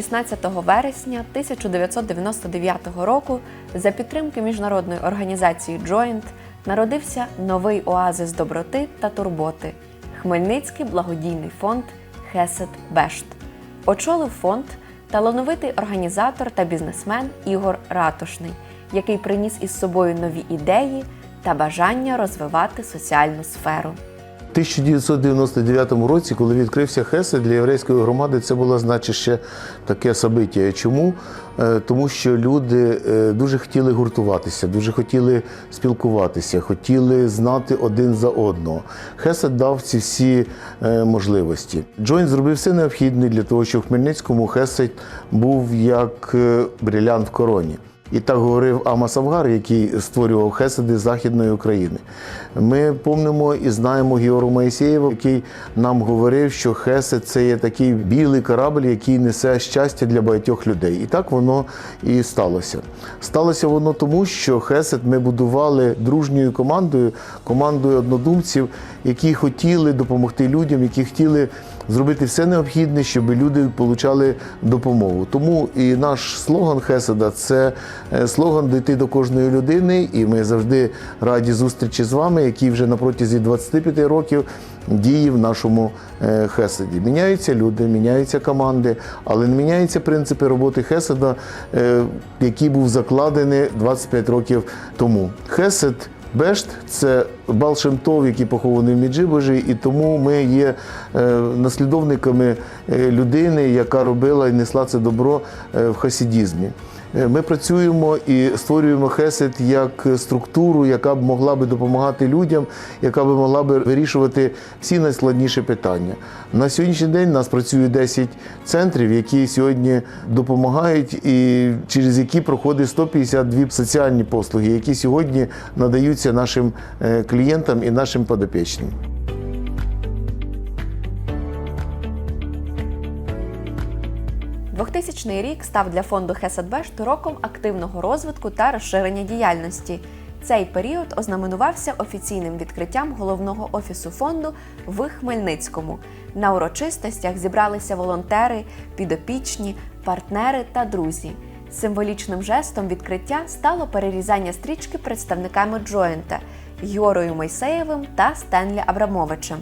16 вересня 1999 року за підтримки міжнародної організації Joint народився новий оазис доброти та турботи Хмельницький благодійний фонд Хесед Бешт. Очолив фонд талановитий організатор та бізнесмен Ігор Ратушний, який приніс із собою нові ідеї та бажання розвивати соціальну сферу. У 1999 році, коли відкрився Хесед для єврейської громади, це було значить ще таке собиття. Чому? Е, Тому що люди е, дуже хотіли гуртуватися, дуже хотіли спілкуватися, хотіли знати один за одного. Хесед дав ці всі е, можливості. Джойн зробив все необхідне для того, щоб в Хмельницькому Хесед був як брилянт в короні. І так говорив Амас Авгар, який створював Хеседи Західної України. Ми помнимо і знаємо Георгу Моїсеєва, який нам говорив, що Хесед це є такий білий корабль, який несе щастя для багатьох людей. І так воно і сталося. Сталося воно тому, що Хесед ми будували дружньою командою, командою однодумців, які хотіли допомогти людям, які хотіли зробити все необхідне, щоб люди отримали допомогу. Тому і наш слоган Хеседа це е, слоган дійти до кожної людини, і ми завжди раді зустрічі з вами, які вже на протязі 25 років діє в нашому е, Хеседі. Міняються люди, міняються команди, але не міняються принципи роботи Хеседа, е, який був закладений 25 років тому. Хесед Бешт це Бал Шемтов, який похований в Міджибожі, і тому ми є е, наслідовниками е, людини, яка робила і несла це добро е, в хасідізмі. Е, Ми працюємо і створюємо хесед як структуру, яка б могла би допомагати людям, яка б могла би вирішувати всі найскладніші питання. На сьогоднішній день у нас працює 10 центрів, які сьогодні допомагають і через які проходить 152 соціальні послуги, які сьогодні надаються нашим е, клієнтам і нашим подопічним. – 2000 рік став для фонду Хеседбешт роком активного розвитку та розширення діяльності. Цей період ознаменувався офіційним відкриттям головного офісу фонду в Хмельницькому. На урочистостях зібралися волонтери, підопічні, партнери та друзі. Символічним жестом відкриття стало перерізання стрічки представниками Джоєнта Георою Мойсеєвим та Стенлі Абрамовичем.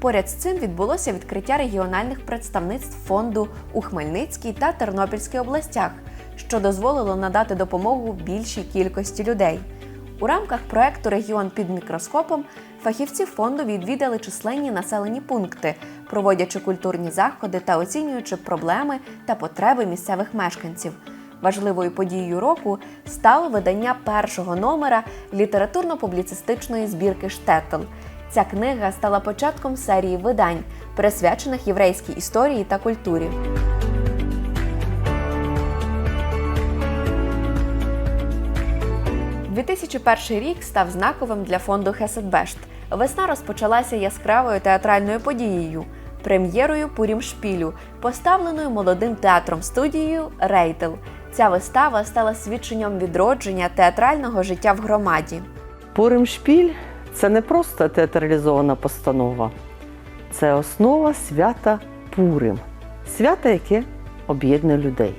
Поряд з цим відбулося відкриття регіональних представництв фонду у Хмельницькій та Тернопільській областях, що дозволило надати допомогу більшій кількості людей. У рамках проекту Регіон під мікроскопом фахівці фонду відвідали численні населені пункти, проводячи культурні заходи та оцінюючи проблеми та потреби місцевих мешканців. Важливою подією року стало видання першого номера літературно-публіцистичної збірки Штетл. Ця книга стала початком серії видань, присвячених єврейській історії та культурі. – 2001 рік став знаковим для фонду Хеседбешт. Весна розпочалася яскравою театральною подією прем'єрою Пурімшпілю, поставленою молодим театром студією Рейтел. Ця вистава стала свідченням відродження театрального життя в громаді. Пуримшпіль це не просто театралізована постанова, це основа свята Пурим, свята, яке об'єднує людей.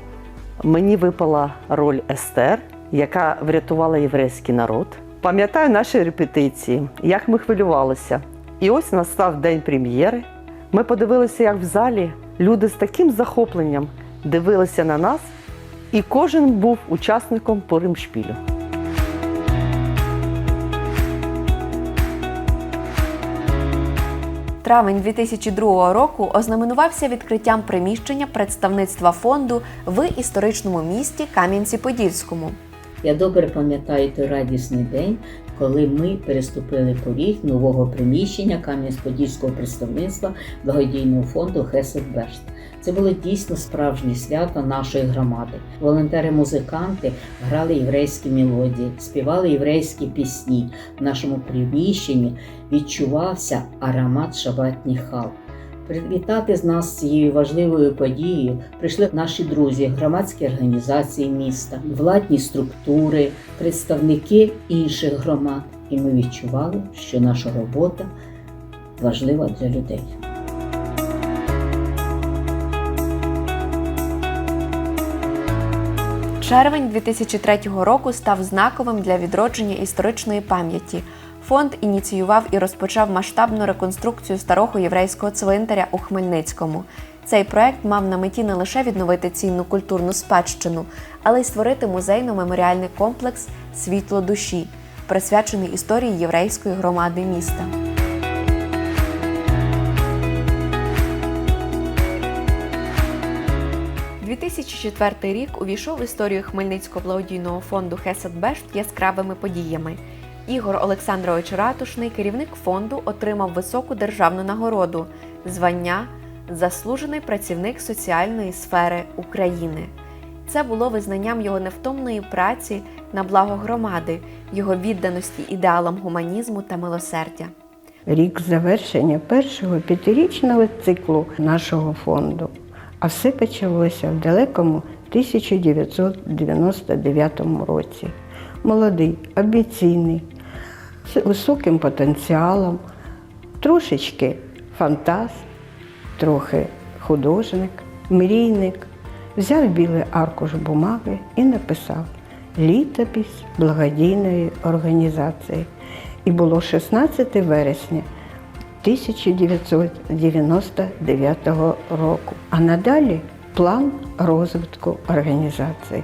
Мені випала роль Естер, яка врятувала єврейський народ. Пам'ятаю наші репетиції, як ми хвилювалися. І ось настав день прем'єри. Ми подивилися, як в залі люди з таким захопленням дивилися на нас, і кожен був учасником Пуримшпілю. Травень 2002 року ознаменувався відкриттям приміщення представництва фонду в історичному місті Кам'янці-Подільському. Я добре пам'ятаю той радісний день, коли ми переступили поріг нового приміщення Кам'янець-Подільського представництва благодійного фонду Хесед Бешт. Це було дійсно справжнє свято нашої громади. Волонтери-музиканти грали єврейські мелодії, співали єврейські пісні. В нашому приміщенні відчувався аромат шабатніх хал. Привітати з нас цією важливою подією прийшли наші друзі, громадські організації міста, владні структури, представники інших громад. І ми відчували, що наша робота важлива для людей. Червень 2003 року став знаковим для відродження історичної пам'яті. Фонд ініціював і розпочав масштабну реконструкцію старого єврейського цвинтаря у Хмельницькому. Цей проект мав на меті не лише відновити цінну культурну спадщину, але й створити музейно-меморіальний комплекс Світло душі, присвячений історії єврейської громади міста. – 2004 рік увійшов в історію Хмельницького благодійного фонду Хесед Бешт яскравими подіями. Ігор Олександрович Ратушний, керівник фонду, отримав високу державну нагороду звання Заслужений працівник соціальної сфери України. Це було визнанням його невтомної праці на благо громади, його відданості ідеалам гуманізму та милосердя. рік завершення першого п'ятирічного циклу нашого фонду. А все почалося в далекому 1999 році. Молодий, амбіційний, з високим потенціалом, трошечки фантаст, трохи художник, мрійник, взяв білий аркуш бумаги і написав літопись благодійної організації. І було 16 вересня 1999 року. А надалі план розвитку організації.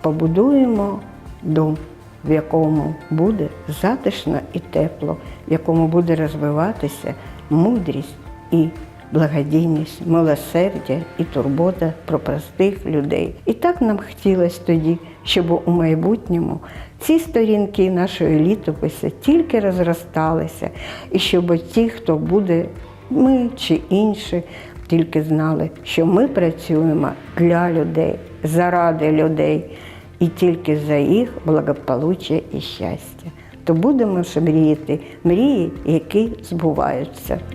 Побудуємо дом, в якому буде затишно і тепло, в якому буде розвиватися мудрість і благодійність, милосердя і турбота про простих людей. І так нам хотілося тоді, щоб у майбутньому ці сторінки нашої літописи тільки розросталися, і щоб ті, хто буде, ми чи інші, тільки знали, що ми працюємо для людей, заради людей і тільки за їх благополуччя і щастя. То будемо ж мріяти мрії, які збуваються. –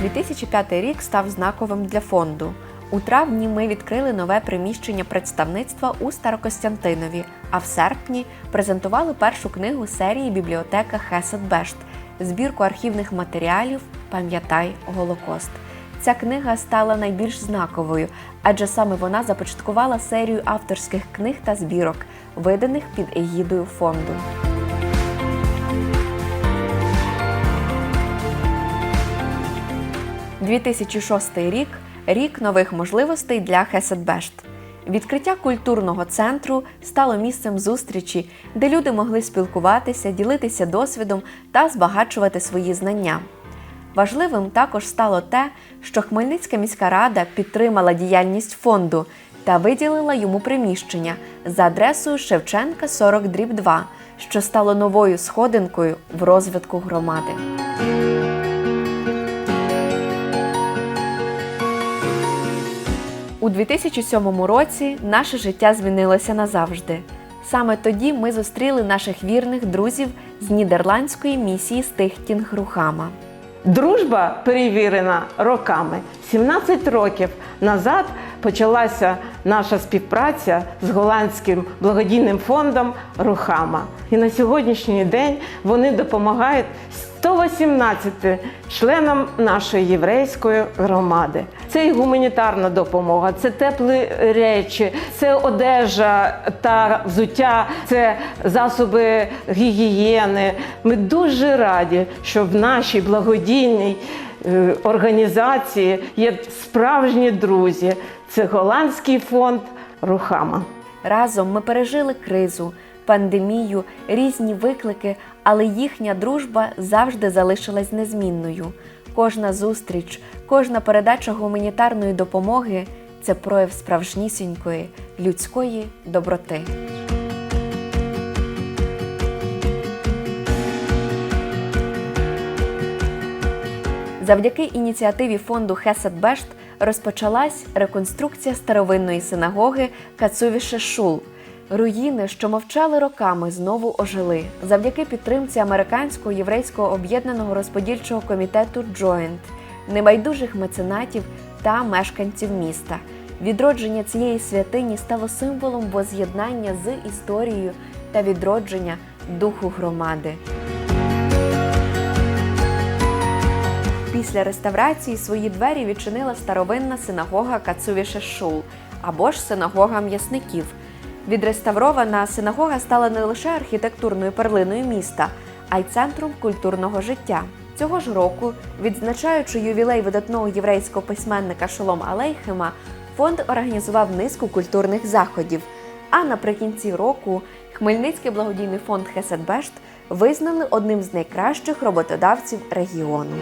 2005 рік став знаковим для фонду. У травні ми відкрили нове приміщення представництва у Старокостянтинові, а в серпні презентували першу книгу серії бібліотека Хесед Бешт збірку архівних матеріалів Пам'ятай Голокост. Ця книга стала найбільш знаковою, адже саме вона започаткувала серію авторських книг та збірок, виданих під егідою фонду. – 2006 рік рік нових можливостей для Хеседбешт. Відкриття культурного центру стало місцем зустрічі, де люди могли спілкуватися, ділитися досвідом та збагачувати свої знання. Важливим також стало те, що Хмельницька міська рада підтримала діяльність фонду та виділила йому приміщення за адресою Шевченка 40 дріб 2, що стало новою сходинкою в розвитку громади. У 2007 році наше життя змінилося назавжди. Саме тоді ми зустріли наших вірних друзів з нідерландської місії Стихтінг Рухама. Дружба перевірена роками. 17 років назад почалася наша співпраця з голландським благодійним фондом Рухама. І на сьогоднішній день вони допомагають 118 членам нашої єврейської громади. Це і гуманітарна допомога, це теплі речі, це одежа та взуття, це засоби гігієни. Ми дуже раді, що в нашій благодійній організації є справжні друзі. Це голландський фонд Рухама. Разом ми пережили кризу, пандемію, різні виклики, але їхня дружба завжди залишилась незмінною. Кожна зустріч, кожна передача гуманітарної допомоги це прояв справжнісінької людської доброти. Завдяки ініціативі фонду Хесед Бешт розпочалась реконструкція старовинної синагоги Кацувіше Шул. Руїни, що мовчали роками, знову ожили завдяки підтримці американського єврейського об'єднаного розподільчого комітету Joint, небайдужих меценатів та мешканців міста. Відродження цієї святині стало символом воз'єднання з історією та відродження духу громади. Після реставрації свої двері відчинила старовинна синагога Кацувіше Шул або ж синагога м'ясників. Відреставрована синагога стала не лише архітектурною перлиною міста, а й центром культурного життя. Цього ж року, відзначаючи ювілей видатного єврейського письменника Шолом Алейхема, фонд організував низку культурних заходів. А наприкінці року Хмельницький благодійний фонд Хеседбешт визнали одним з найкращих роботодавців регіону.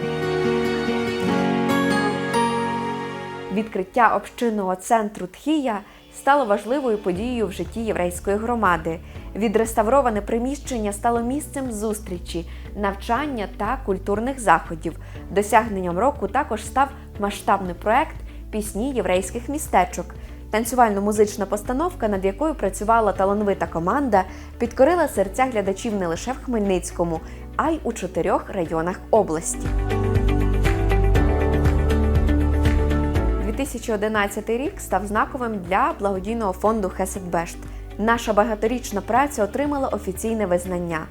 Відкриття общинного центру Тхія стало важливою подією в житті єврейської громади. Відреставроване приміщення стало місцем зустрічі, навчання та культурних заходів. Досягненням року також став масштабний проект Пісні єврейських містечок. Танцювально-музична постановка, над якою працювала талановита команда, підкорила серця глядачів не лише в Хмельницькому, а й у чотирьох районах області. 2011 рік став знаковим для благодійного фонду Хеседбешт. Наша багаторічна праця отримала офіційне визнання.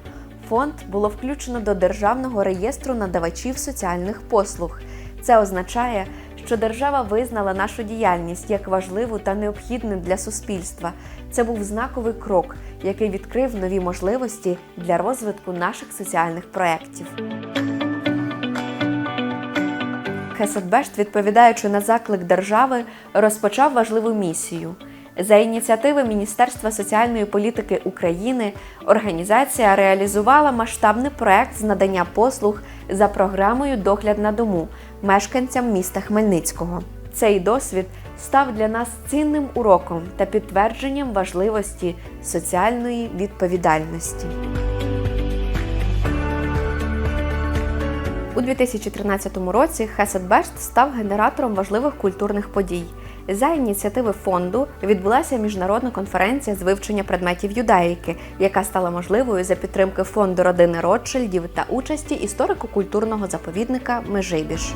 Фонд було включено до державного реєстру надавачів соціальних послуг. Це означає, що держава визнала нашу діяльність як важливу та необхідну для суспільства. Це був знаковий крок, який відкрив нові можливості для розвитку наших соціальних проєктів. Хеседбешт, відповідаючи на заклик держави, розпочав важливу місію. За ініціативи Міністерства соціальної політики України організація реалізувала масштабний проект з надання послуг за програмою Догляд на дому мешканцям міста Хмельницького. Цей досвід став для нас цінним уроком та підтвердженням важливості соціальної відповідальності. У 2013 році Хеседбешт став генератором важливих культурних подій. За ініціативи фонду відбулася міжнародна конференція з вивчення предметів юдаїки, яка стала можливою за підтримки фонду родини Ротшильдів та участі історико-культурного заповідника Межибіж.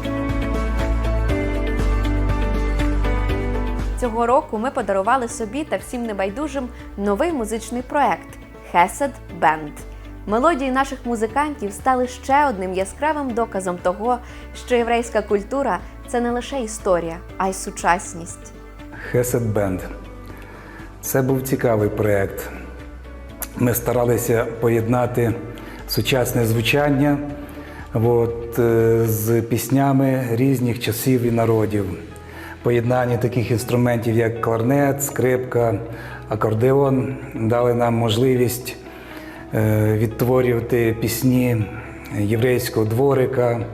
Цього року ми подарували собі та всім небайдужим новий музичний проект Хесед Бенд. Мелодії наших музикантів стали ще одним яскравим доказом того, що єврейська культура це не лише історія, а й сучасність. Хесед Бенд. Це був цікавий проєкт. Ми старалися поєднати сучасне звучання от, е, з піснями різних часів і народів. Поєднання таких інструментів, як кларнет, скрипка, акордеон, дали нам можливість відтворювати пісні єврейського дворика.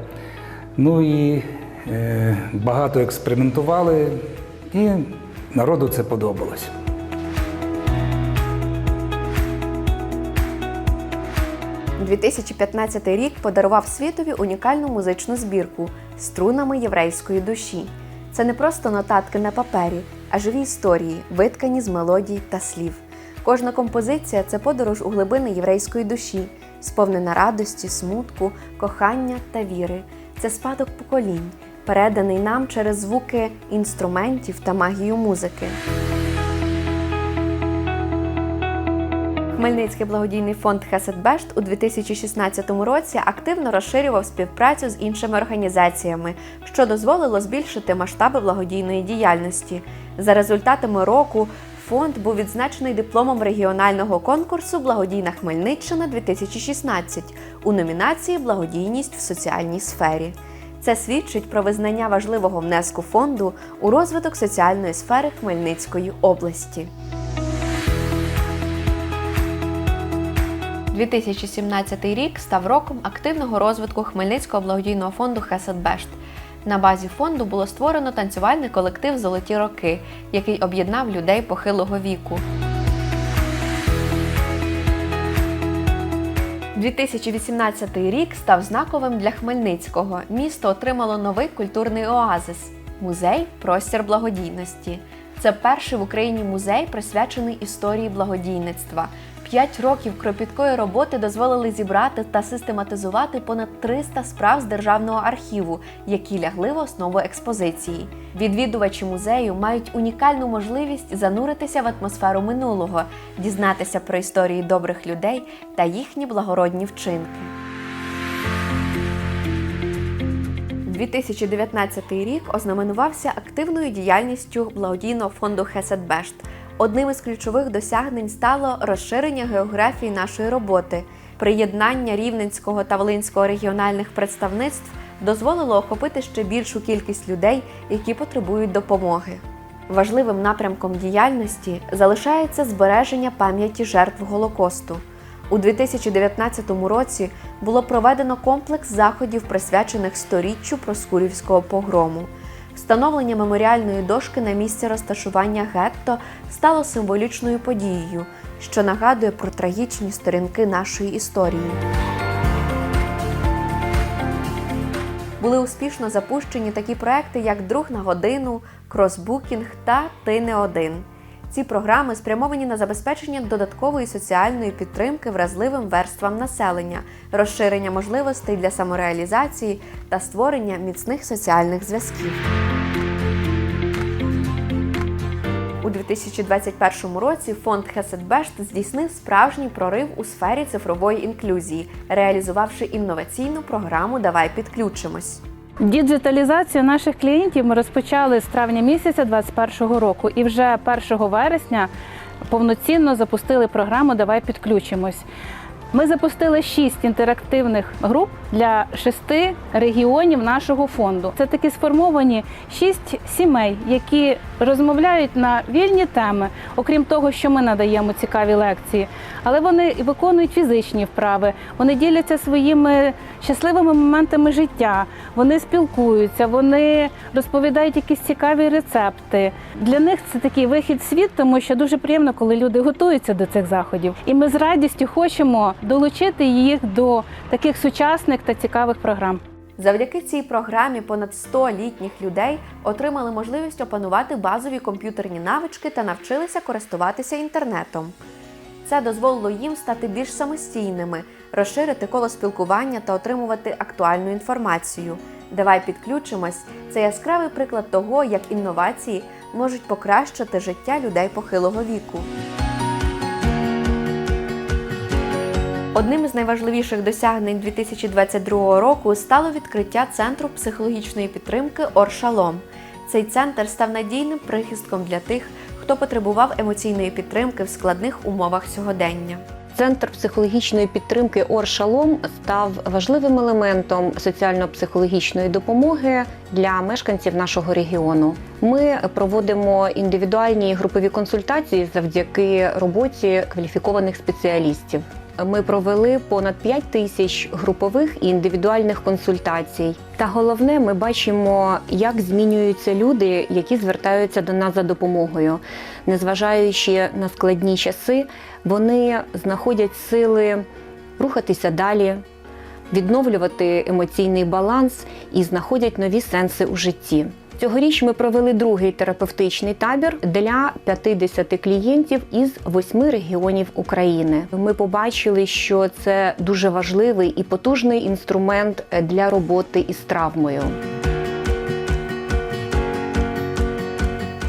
Ну і е, багато експериментували, і народу це подобалось. – 2015 рік подарував світові унікальну музичну збірку струнами єврейської душі. Це не просто нотатки на папері, а живі історії, виткані з мелодій та слів. Кожна композиція це подорож у глибини єврейської душі, сповнена радості, смутку, кохання та віри. Це спадок поколінь, переданий нам через звуки інструментів та магію музики. Хмельницький благодійний фонд Хеседбешт у 2016 році активно розширював співпрацю з іншими організаціями, що дозволило збільшити масштаби благодійної діяльності. За результатами року фонд був відзначений дипломом регіонального конкурсу Благодійна Хмельниччина 2016 у номінації Благодійність в соціальній сфері. Це свідчить про визнання важливого внеску фонду у розвиток соціальної сфери Хмельницької області. 2017 рік став роком активного розвитку Хмельницького благодійного фонду Хеседбешт. На базі фонду було створено танцювальний колектив Золоті роки, який об'єднав людей похилого віку. 2018 рік став знаковим для Хмельницького. Місто отримало новий культурний оазис музей Простір благодійності. Це перший в Україні музей, присвячений історії благодійництва. П'ять років кропіткої роботи дозволили зібрати та систематизувати понад 300 справ з державного архіву, які лягли в основу експозиції. Відвідувачі музею мають унікальну можливість зануритися в атмосферу минулого, дізнатися про історії добрих людей та їхні благородні вчинки. 2019 рік ознаменувався активною діяльністю благодійного фонду Хеседбешт. Одним із ключових досягнень стало розширення географії нашої роботи. Приєднання Рівненського та Волинського регіональних представництв дозволило охопити ще більшу кількість людей, які потребують допомоги. Важливим напрямком діяльності залишається збереження пам'яті жертв Голокосту. У 2019 році було проведено комплекс заходів, присвячених сторіччю Проскурівського погрому. Встановлення меморіальної дошки на місці розташування гетто стало символічною подією, що нагадує про трагічні сторінки нашої історії. Були успішно запущені такі проекти, як Друг на годину, Кросбукінг та Ти не один. Ці програми спрямовані на забезпечення додаткової соціальної підтримки вразливим верствам населення, розширення можливостей для самореалізації та створення міцних соціальних зв'язків. У 2021 році фонд Хеседбешт здійснив справжній прорив у сфері цифрової інклюзії, реалізувавши інноваційну програму Давай підключимось. Діджиталізацію наших клієнтів ми розпочали з травня місяця 2021 року, і вже 1 вересня повноцінно запустили програму Давай підключимось. Ми запустили шість інтерактивних груп для шести регіонів нашого фонду. Це такі сформовані шість сімей, які розмовляють на вільні теми, окрім того, що ми надаємо цікаві лекції. Але вони виконують фізичні вправи, вони діляться своїми щасливими моментами життя, вони спілкуються, вони розповідають якісь цікаві рецепти. Для них це такий вихід в світ, тому що дуже приємно, коли люди готуються до цих заходів. І ми з радістю хочемо долучити їх до таких сучасних та цікавих програм. Завдяки цій програмі понад 100 літніх людей отримали можливість опанувати базові комп'ютерні навички та навчилися користуватися інтернетом. Це дозволило їм стати більш самостійними, розширити коло спілкування та отримувати актуальну інформацію. Давай підключимось. Це яскравий приклад того, як інновації можуть покращити життя людей похилого віку. Одним із найважливіших досягнень 2022 року стало відкриття центру психологічної підтримки Оршалом. Цей центр став надійним прихистком для тих, хто потребував емоційної підтримки в складних умовах сьогодення. Центр психологічної підтримки Оршалом став важливим елементом соціально-психологічної допомоги для мешканців нашого регіону. Ми проводимо індивідуальні групові консультації завдяки роботі кваліфікованих спеціалістів. Ми провели понад 5 тисяч групових і індивідуальних консультацій. Та головне, ми бачимо, як змінюються люди, які звертаються до нас за допомогою. Незважаючи на складні часи, вони знаходять сили рухатися далі, відновлювати емоційний баланс і знаходять нові сенси у житті. Цьогоріч ми провели другий терапевтичний табір для 50 клієнтів із восьми регіонів України. Ми побачили, що це дуже важливий і потужний інструмент для роботи із травмою.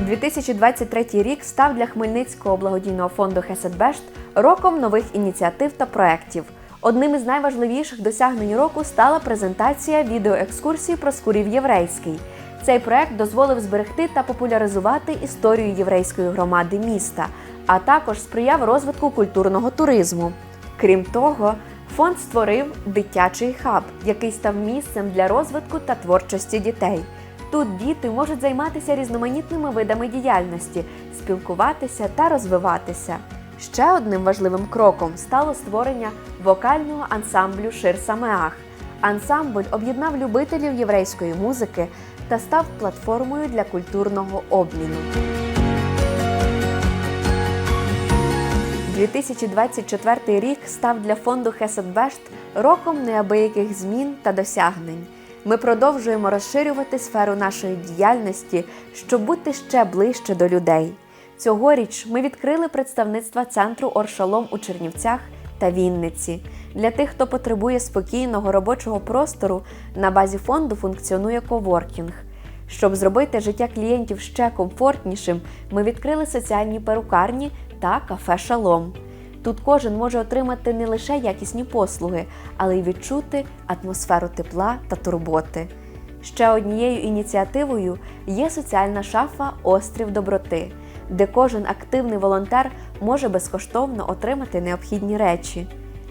2023 рік став для Хмельницького благодійного фонду Хеседбешт роком нових ініціатив та проєктів. Одним із найважливіших досягнень року стала презентація відеоекскурсії про Скурів Єврейський. Цей проект дозволив зберегти та популяризувати історію єврейської громади міста, а також сприяв розвитку культурного туризму. Крім того, фонд створив дитячий хаб, який став місцем для розвитку та творчості дітей. Тут діти можуть займатися різноманітними видами діяльності, спілкуватися та розвиватися. Ще одним важливим кроком стало створення вокального ансамблю Шир Самеах. Ансамбль об'єднав любителів єврейської музики та став платформою для культурного обміну. 2024 рік став для фонду Хеседбешт роком неабияких змін та досягнень. Ми продовжуємо розширювати сферу нашої діяльності, щоб бути ще ближче до людей. Цьогоріч ми відкрили представництва центру Оршалом у Чернівцях та Вінниці. Для тих, хто потребує спокійного робочого простору, на базі фонду функціонує коворкінг. Щоб зробити життя клієнтів ще комфортнішим, ми відкрили соціальні перукарні та кафе Шалом. Тут кожен може отримати не лише якісні послуги, але й відчути атмосферу тепла та турботи. Ще однією ініціативою є соціальна шафа Острів доброти, де кожен активний волонтер може безкоштовно отримати необхідні речі.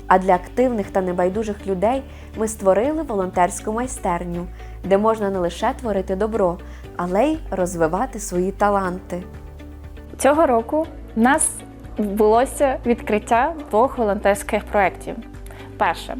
А для активних та небайдужих людей ми створили волонтерську майстерню, де можна не лише творити добро, але й розвивати свої таланти. Цього року в нас відбулося відкриття двох волонтерських проєктів. Перше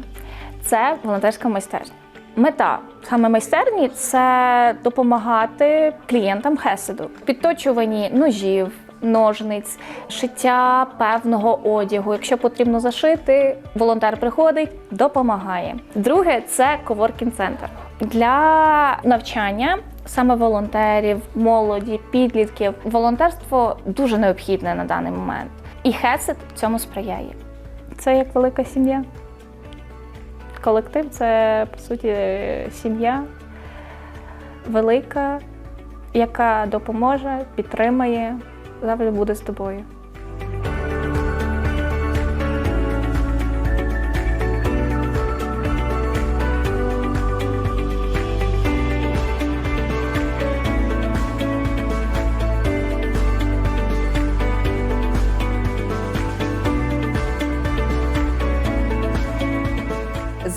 це волонтерська майстерня. Мета саме майстерні це допомагати клієнтам Хеседу, в підточуванні ножів, ножниць, шиття певного одягу. Якщо потрібно зашити, волонтер приходить, допомагає. Друге це коворкінг центр для навчання саме волонтерів, молоді, підлітків. Волонтерство дуже необхідне на даний момент. І Хесед цьому сприяє. Це як велика сім'я. Колектив це по суті сім'я велика, яка допоможе, підтримає, завжди буде з тобою.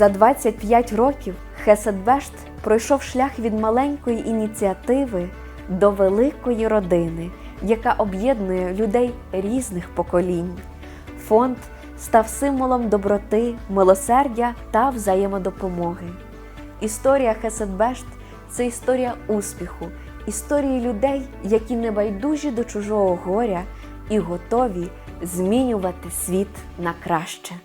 За 25 років Хеседбешт пройшов шлях від маленької ініціативи до великої родини, яка об'єднує людей різних поколінь. Фонд став символом доброти, милосердя та взаємодопомоги. Історія Хеседбешт це історія успіху, історії людей, які не байдужі до чужого горя і готові змінювати світ на краще.